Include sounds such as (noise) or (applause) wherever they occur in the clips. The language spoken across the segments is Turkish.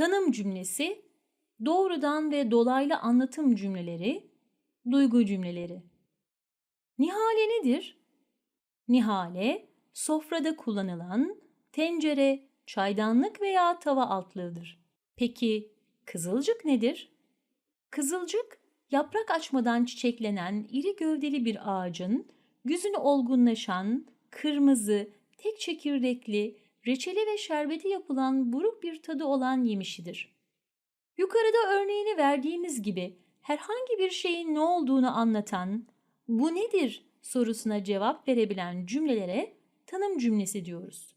tanım cümlesi, doğrudan ve dolaylı anlatım cümleleri, duygu cümleleri. Nihale nedir? Nihale, sofrada kullanılan tencere, çaydanlık veya tava altlığıdır. Peki kızılcık nedir? Kızılcık, yaprak açmadan çiçeklenen iri gövdeli bir ağacın, güzünü olgunlaşan, kırmızı, tek çekirdekli, reçeli ve şerbeti yapılan buruk bir tadı olan yemişidir. Yukarıda örneğini verdiğimiz gibi herhangi bir şeyin ne olduğunu anlatan, bu nedir sorusuna cevap verebilen cümlelere tanım cümlesi diyoruz.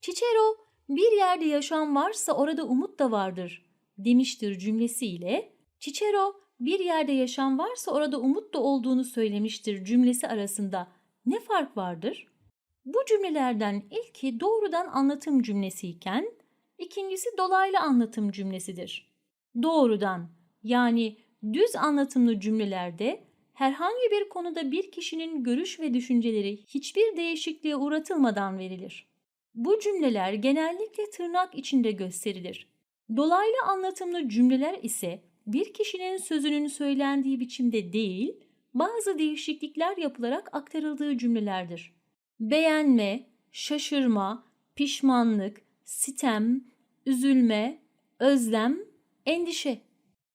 Cicero, bir yerde yaşam varsa orada umut da vardır demiştir cümlesiyle Cicero, bir yerde yaşam varsa orada umut da olduğunu söylemiştir cümlesi arasında ne fark vardır? Bu cümlelerden ilki doğrudan anlatım cümlesi iken ikincisi dolaylı anlatım cümlesidir. Doğrudan yani düz anlatımlı cümlelerde herhangi bir konuda bir kişinin görüş ve düşünceleri hiçbir değişikliğe uğratılmadan verilir. Bu cümleler genellikle tırnak içinde gösterilir. Dolaylı anlatımlı cümleler ise bir kişinin sözünün söylendiği biçimde değil, bazı değişiklikler yapılarak aktarıldığı cümlelerdir. Beğenme, şaşırma, pişmanlık, sitem, üzülme, özlem, endişe.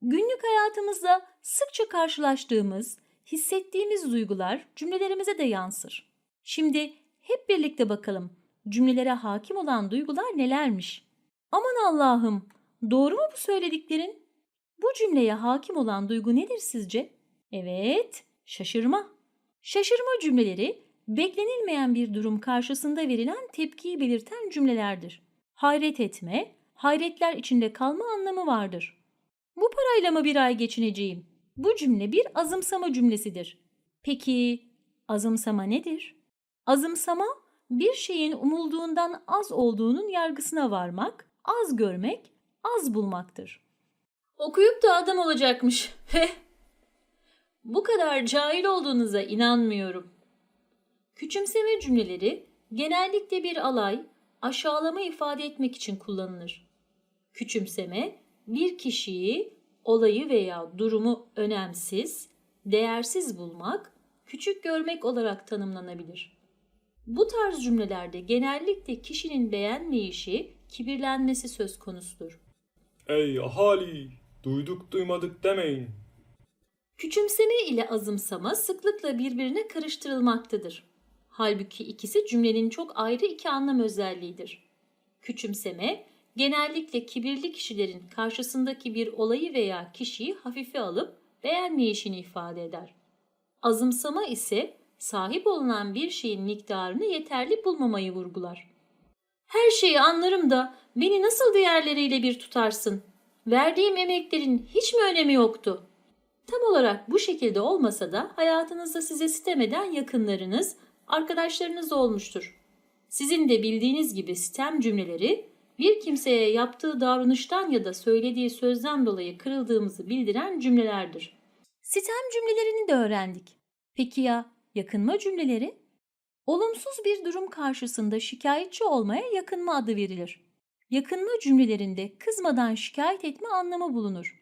Günlük hayatımızda sıkça karşılaştığımız, hissettiğimiz duygular cümlelerimize de yansır. Şimdi hep birlikte bakalım cümlelere hakim olan duygular nelermiş? Aman Allah'ım, doğru mu bu söylediklerin? Bu cümleye hakim olan duygu nedir sizce? Evet, şaşırma. Şaşırma cümleleri beklenilmeyen bir durum karşısında verilen tepkiyi belirten cümlelerdir. Hayret etme, hayretler içinde kalma anlamı vardır. Bu parayla mı bir ay geçineceğim? Bu cümle bir azımsama cümlesidir. Peki azımsama nedir? Azımsama bir şeyin umulduğundan az olduğunun yargısına varmak, az görmek, az bulmaktır. Okuyup da adam olacakmış. (laughs) Bu kadar cahil olduğunuza inanmıyorum. Küçümseme cümleleri genellikle bir alay, aşağılama ifade etmek için kullanılır. Küçümseme bir kişiyi, olayı veya durumu önemsiz, değersiz bulmak, küçük görmek olarak tanımlanabilir. Bu tarz cümlelerde genellikle kişinin beğenmeyişi, kibirlenmesi söz konusudur. Ey ahali! Duyduk duymadık demeyin. Küçümseme ile azımsama sıklıkla birbirine karıştırılmaktadır. Halbuki ikisi cümlenin çok ayrı iki anlam özelliğidir. Küçümseme, genellikle kibirli kişilerin karşısındaki bir olayı veya kişiyi hafife alıp beğenmeyişini ifade eder. Azımsama ise sahip olunan bir şeyin miktarını yeterli bulmamayı vurgular. Her şeyi anlarım da beni nasıl diğerleriyle bir tutarsın? Verdiğim emeklerin hiç mi önemi yoktu? Tam olarak bu şekilde olmasa da hayatınızda size sitem eden yakınlarınız, arkadaşlarınız olmuştur. Sizin de bildiğiniz gibi sitem cümleleri bir kimseye yaptığı davranıştan ya da söylediği sözden dolayı kırıldığımızı bildiren cümlelerdir. Sitem cümlelerini de öğrendik. Peki ya yakınma cümleleri? Olumsuz bir durum karşısında şikayetçi olmaya yakınma adı verilir. Yakınma cümlelerinde kızmadan şikayet etme anlamı bulunur.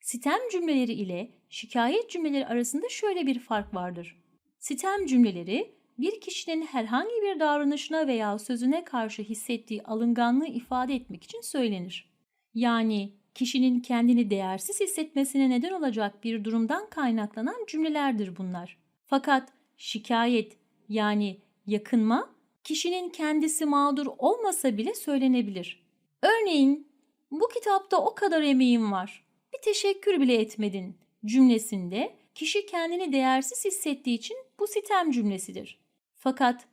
Sitem cümleleri ile şikayet cümleleri arasında şöyle bir fark vardır. Sitem cümleleri bir kişinin herhangi bir davranışına veya sözüne karşı hissettiği alınganlığı ifade etmek için söylenir. Yani kişinin kendini değersiz hissetmesine neden olacak bir durumdan kaynaklanan cümlelerdir bunlar. Fakat şikayet yani yakınma kişinin kendisi mağdur olmasa bile söylenebilir. Örneğin bu kitapta o kadar emeğim var. Bir teşekkür bile etmedin cümlesinde kişi kendini değersiz hissettiği için bu sitem cümlesidir. Fakat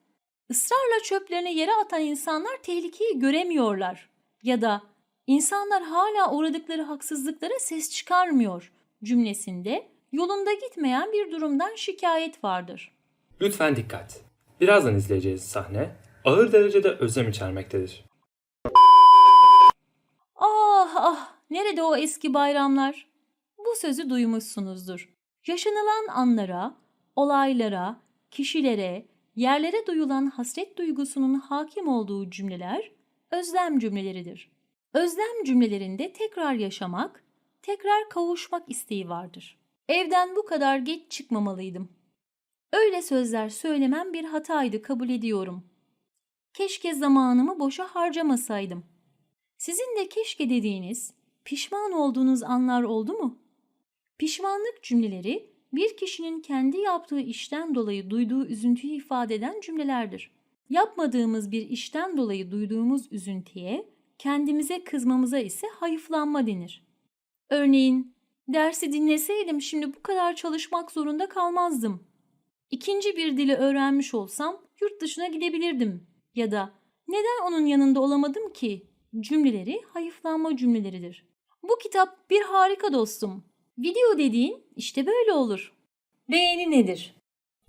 ısrarla çöplerini yere atan insanlar tehlikeyi göremiyorlar ya da insanlar hala uğradıkları haksızlıklara ses çıkarmıyor cümlesinde yolunda gitmeyen bir durumdan şikayet vardır. Lütfen dikkat. Birazdan izleyeceğiz sahne ağır derecede özlem içermektedir. Ah ah nerede o eski bayramlar? Bu sözü duymuşsunuzdur. Yaşanılan anlara, olaylara, kişilere, yerlere duyulan hasret duygusunun hakim olduğu cümleler özlem cümleleridir. Özlem cümlelerinde tekrar yaşamak, tekrar kavuşmak isteği vardır. Evden bu kadar geç çıkmamalıydım. Öyle sözler söylemem bir hataydı kabul ediyorum. Keşke zamanımı boşa harcamasaydım. Sizin de keşke dediğiniz, pişman olduğunuz anlar oldu mu? Pişmanlık cümleleri bir kişinin kendi yaptığı işten dolayı duyduğu üzüntüyü ifade eden cümlelerdir. Yapmadığımız bir işten dolayı duyduğumuz üzüntüye, kendimize kızmamıza ise hayıflanma denir. Örneğin, dersi dinleseydim şimdi bu kadar çalışmak zorunda kalmazdım. İkinci bir dili öğrenmiş olsam yurt dışına gidebilirdim. Ya da neden onun yanında olamadım ki? Cümleleri hayıflanma cümleleridir. Bu kitap bir harika dostum. Video dediğin işte böyle olur. Beğeni nedir?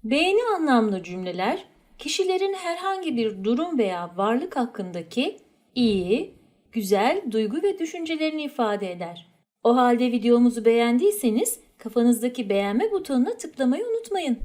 Beğeni anlamlı cümleler kişilerin herhangi bir durum veya varlık hakkındaki iyi, güzel duygu ve düşüncelerini ifade eder. O halde videomuzu beğendiyseniz kafanızdaki beğenme butonuna tıklamayı unutmayın.